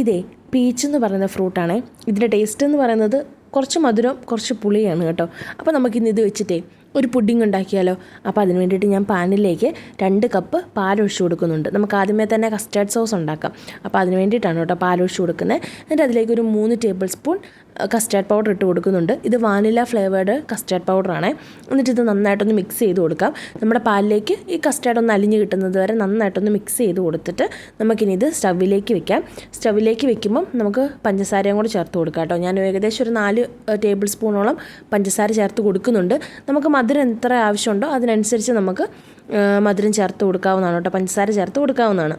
ഇതേ പീച്ച് എന്ന് പറയുന്ന ഫ്രൂട്ടാണ് ഇതിന്റെ ടേസ്റ്റ് എന്ന് പറയുന്നത് കുറച്ച് മധുരം കുറച്ച് പുളിയാണ് കേട്ടോ. അപ്പോൾ നമുക്കിന്ന് ഇത് വെച്ചിട്ടേ ഒരു പുഡിംഗ് ഉണ്ടാക്കിയാലോ? അപ്പോൾ അതിന് വേണ്ടിയിട്ട് ഞാൻ പാനിലേക്ക് രണ്ട് കപ്പ് പാലൊഴിച്ച് കൊടുക്കുന്നുണ്ട്. നമുക്ക് ആദ്യമേ തന്നെ കസ്റ്റാർഡ് സോസ് ഉണ്ടാക്കാം. അപ്പോൾ അതിന് വേണ്ടിയിട്ടാണ് കേട്ടോ പാലൊഴിച്ച് കൊടുക്കുന്നത്. എന്നിട്ട് അതിലേക്ക് ഒരു മൂന്ന് ടേബിൾ സ്പൂൺ കസ്റ്റാർഡ് പൗഡർ ഇട്ട് കൊടുക്കുന്നുണ്ട്. ഇത് വാനില ഫ്ലേവേർഡ് കസ്റ്റാർഡ് പൗഡറാണ് എന്നിട്ട് ഇത് നന്നായിട്ടൊന്ന് മിക്സ് ചെയ്ത് കൊടുക്കാം. നമ്മുടെ പാലിലേക്ക് ഈ കസ്റ്റാർഡ് ഒന്ന് അലിഞ്ഞ് കിട്ടുന്നത് വരെ നന്നായിട്ടൊന്ന് മിക്സ് ചെയ്ത് കൊടുത്തിട്ട് നമുക്കിനി ഇത് സ്റ്റവിലേക്ക് വെക്കാം. സ്റ്റവിലേക്ക് വെക്കുമ്പം നമുക്ക് പഞ്ചസാരയും കൂടെ ചേർത്ത് കൊടുക്കാം കേട്ടോ. ഞാൻ ഏകദേശം ഒരു നാല് ടേബിൾ സ്പൂണോളം പഞ്ചസാര ചേർത്ത് കൊടുക്കുന്നുണ്ട്. നമുക്ക് മധുരം എത്ര ആവശ്യമുണ്ടോ അതിനനുസരിച്ച് നമുക്ക് മധുരം ചേർത്ത് കൊടുക്കാവുന്നതാണ് കേട്ടോ. പഞ്ചസാര ചേർത്ത് കൊടുക്കാവുന്നതാണ്.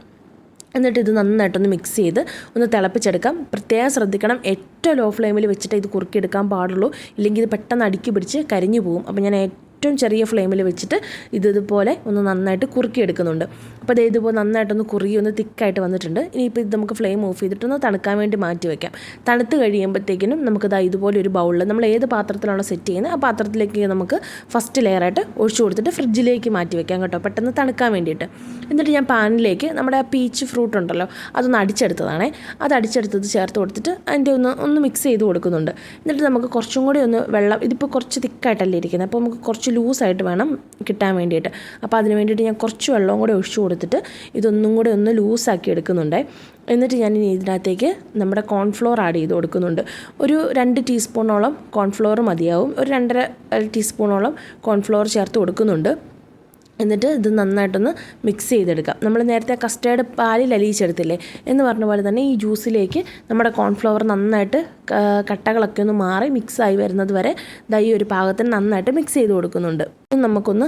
എന്നിട്ട് ഇത് നന്നായിട്ടൊന്ന് മിക്സ് ചെയ്ത് ഒന്ന് തിളപ്പിച്ചെടുക്കാം. പ്രത്യേകം ശ്രദ്ധിക്കണം. ഏറ്റവും ലോ ഫ്ലെയിമിൽ വെച്ചിട്ട് ഇത് കുറുക്കിയെടുക്കാൻ പാടുള്ളൂ. ഇല്ലെങ്കിൽ ഇത് പെട്ടെന്ന് അടുക്കി പിടിച്ച് കരിഞ്ഞു പോകും. അപ്പോൾ ഞാൻ ഏറ്റവും ചെറിയ ഫ്ലെയിമിൽ വെച്ചിട്ട് ഇത് ഇതുപോലെ ഒന്ന് നന്നായിട്ട് കുറുക്കിയെടുക്കുന്നുണ്ട്. അപ്പോൾ അത് ഇതുപോലെ നന്നായിട്ടൊന്ന് കുറുകി ഒന്ന് തിക്കായിട്ട് വന്നിട്ടുണ്ട്. ഇനിയിപ്പോൾ ഇത് നമുക്ക് ഫ്ലെയിം ഓഫ് ചെയ്തിട്ടൊന്ന് തണുക്കാൻ വേണ്ടി മാറ്റി വയ്ക്കാം തണുത്ത് കഴിയുമ്പോഴത്തേക്കിനും നമുക്കിത് ഇതുപോലെ ഒരു ബൗളിൽ നമ്മൾ ഏത് പാത്രത്തിലാണോ സെറ്റ് ചെയ്യുന്നത് ആ പാത്രത്തിലേക്ക് നമുക്ക് ഫസ്റ്റ് ലെയറായിട്ട് ഒഴിച്ചു കൊടുത്തിട്ട് ഫ്രിഡ്ജിലേക്ക് മാറ്റി വെക്കാം കേട്ടോ പെട്ടെന്ന് തണുക്കാൻ വേണ്ടിയിട്ട്. എന്നിട്ട് ഞാൻ പാനിലേക്ക് നമ്മുടെ ആ പീച്ച് ഫ്രൂട്ട് ഉണ്ടല്ലോ അതൊന്ന് അടിച്ചെടുത്തതാണേ. അത് അടിച്ചെടുത്തത് ചേർത്ത് കൊടുത്തിട്ട് അതിന്റെ ഒന്ന് ഒന്ന് മിക്സ് ചെയ്ത് കൊടുക്കുന്നുണ്ട്. എന്നിട്ട് നമുക്ക് കുറച്ചും കൂടി ഒന്ന് വെള്ളം ഇതിപ്പോൾ കുറച്ച് തിക്കായിട്ടല്ലേ ഇരിക്കുന്നത് അപ്പോൾ നമുക്ക് കുറച്ച് ലൂസായിട്ട് വേണം കിട്ടാൻ വേണ്ടിയിട്ട്. അപ്പോൾ അതിന് വേണ്ടിയിട്ട് ഞാൻ കുറച്ച് വെള്ളവും കൂടെ ഒഴിച്ചു കൊടുത്തിട്ട് ഇതൊന്നും കൂടെ ഒന്ന് ലൂസാക്കി എടുക്കുന്നുണ്ട്. എന്നിട്ട് ഞാൻ ഇനി ഇതിനകത്തേക്ക് നമ്മുടെ കോൺഫ്ലോർ ആഡ് ചെയ്ത് കൊടുക്കുന്നുണ്ട്. ഒരു രണ്ട് ടീസ്പൂണോളം കോൺഫ്ലോർ മതിയാവും. ഒരു രണ്ടര ടീസ്പൂണോളം കോൺഫ്ലോർ ചേർത്ത് കൊടുക്കുന്നുണ്ട്. എന്നിട്ട് ഇത് നന്നായിട്ടൊന്ന് മിക്സ് ചെയ്തെടുക്കാം. നമ്മൾ നേരത്തെ കസ്റ്റേർഡ് പാലിൽ അലിയിച്ചെടുത്തില്ലേ എന്ന് പറഞ്ഞ പോലെ തന്നെ ഈ ജ്യൂസിലേക്ക് നമ്മുടെ കോൺഫ്ലവർ നന്നായിട്ട് കട്ടകളൊക്കെ ഒന്ന് മാറി മിക്സായി വരുന്നത് വരെ ദൈ ഒരു പാകത്തിന് നന്നായിട്ട് മിക്സ് ചെയ്ത് കൊടുക്കുന്നുണ്ട്. നമുക്കൊന്ന്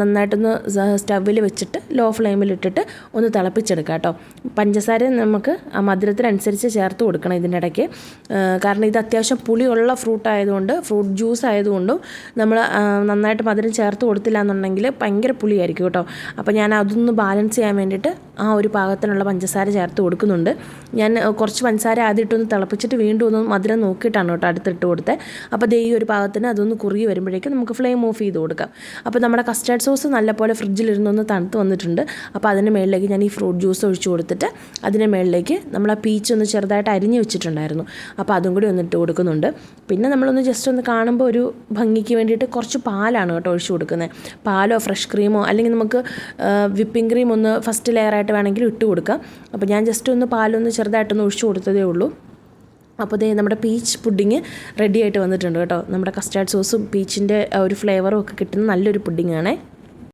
നന്നായിട്ടൊന്ന് സ്റ്റവിൽ വെച്ചിട്ട് ലോ ഫ്ലെയിമിൽ ഇട്ടിട്ട് ഒന്ന് തിളപ്പിച്ചെടുക്കാം കേട്ടോ. പഞ്ചസാര നമുക്ക് ആ മധുരത്തിനനുസരിച്ച് ചേർത്ത് കൊടുക്കണം ഇതിന്റെ ഇടയ്ക്ക്. കാരണം ഇത് അത്യാവശ്യം പുളിയുള്ള ഫ്രൂട്ട് ആയതുകൊണ്ട് ഫ്രൂട്ട് ജ്യൂസ് ആയതുകൊണ്ടും നമ്മൾ നന്നായിട്ട് മധുരം ചേർത്ത് കൊടുത്തില്ല എന്നുണ്ടെങ്കിൽ ഭയങ്കര പുളിയായിരിക്കും കേട്ടോ. അപ്പോൾ ഞാൻ അതൊന്ന് ബാലൻസ് ചെയ്യാൻ വേണ്ടിയിട്ട് ആ ഒരു പാകത്തിനുള്ള പഞ്ചസാര ചേർത്ത് കൊടുക്കുന്നുണ്ട്. ഞാൻ കുറച്ച് പഞ്ചസാര ആദ്യം ഇട്ടൊന്ന് തിളപ്പിച്ചിട്ട് വീണ്ടും ഒന്ന് മധുരം നോക്കിയിട്ടാണ് കേട്ടോ അടുത്തിട്ട് കൊടുത്തത് അപ്പോൾ ദേ ഈ ഒരു പാകത്തിന് അതൊന്ന് കുറുകി വരുമ്പോഴേക്കും നമുക്ക് ഫ്ലെയിം ഓഫ് ചെയ്ത് കൊടുക്കാം. അപ്പോൾ നമ്മുടെ കസ്റ്റാർഡ് സോസ് നല്ലപോലെ ഫ്രിഡ്ജിലിരുന്നൊന്ന് തണുത്ത് വന്നിട്ടുണ്ട്. അപ്പോൾ അതിന് മേളിലേക്ക് ഞാൻ ഈ ഫ്രൂട്ട് ജ്യൂസ് ഒഴിച്ചു കൊടുത്തിട്ട് അതിന് മേളിലേക്ക് നമ്മൾ ആ പീച്ച് ഒന്ന് ചെറുതായിട്ട് അരിഞ്ഞ് വെച്ചിട്ടുണ്ടായിരുന്നു. അപ്പോൾ അതും കൂടി ഒന്ന് ഇട്ട് കൊടുക്കുന്നുണ്ട്. പിന്നെ നമ്മളൊന്ന് ജസ്റ്റ് ഒന്ന് കാണുമ്പോൾ ഒരു ഭംഗിക്ക് വേണ്ടിയിട്ട് കുറച്ച് പാലാണ് കേട്ടോ ഒഴിച്ചു കൊടുക്കുന്നത്. പാലോ ഫ്രഷ് ക്രീമോ അല്ലെങ്കിൽ നമുക്ക് വിപ്പിംഗ് ക്രീം ഒന്ന് ഫസ്റ്റ് ലെയറായിട്ട് വേണമെങ്കിൽ ഇട്ട് കൊടുക്കാം. അപ്പോൾ ഞാൻ ജസ്റ്റ് ഒന്ന് പാലൊന്ന് ചെറുതായിട്ടൊന്ന് ഒഴിച്ചു കൊടുത്തതേ ഉള്ളൂ. അപ്പോൾ ദേ നമ്മുടെ പീച്ച് പുഡിങ് റെഡി ആയിട്ട് വന്നിട്ടുണ്ട് കേട്ടോ. നമ്മുടെ കസ്റ്റാർഡ് സോസും പീച്ചിന്റെ ഒരു ഫ്ലേവറും ഒക്കെ കിട്ടുന്ന നല്ലൊരു പുഡിങ്ങാണേ